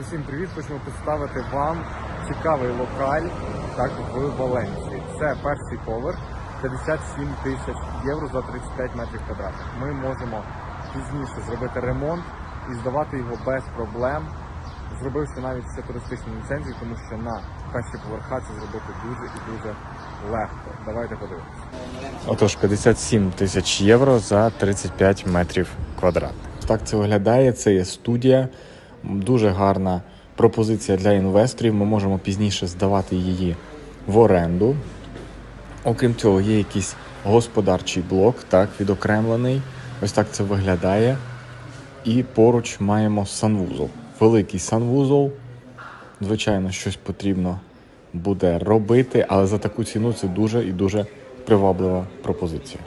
Усім привіт! Хочемо представити вам цікавий локаль так в Валенції. Це перший поверх, 57 тисяч євро за 35 метрів квадратних. Ми можемо пізніше зробити ремонт і здавати його без проблем, зробивши навіть ще туристичну ліцензію, тому що на перші поверха це зробити дуже і дуже легко. Давайте подивимося. Отож, 57 тисяч євро за 35 метрів квадратних. Так це виглядає. Це є студія. Дуже гарна пропозиція для інвесторів. Ми можемо пізніше здавати її в оренду. Окрім цього, є якийсь господарчий блок, так, відокремлений. Ось так це виглядає. І поруч маємо санвузол. Великий санвузол. Звичайно, щось потрібно буде робити, але за таку ціну це дуже і дуже приваблива пропозиція.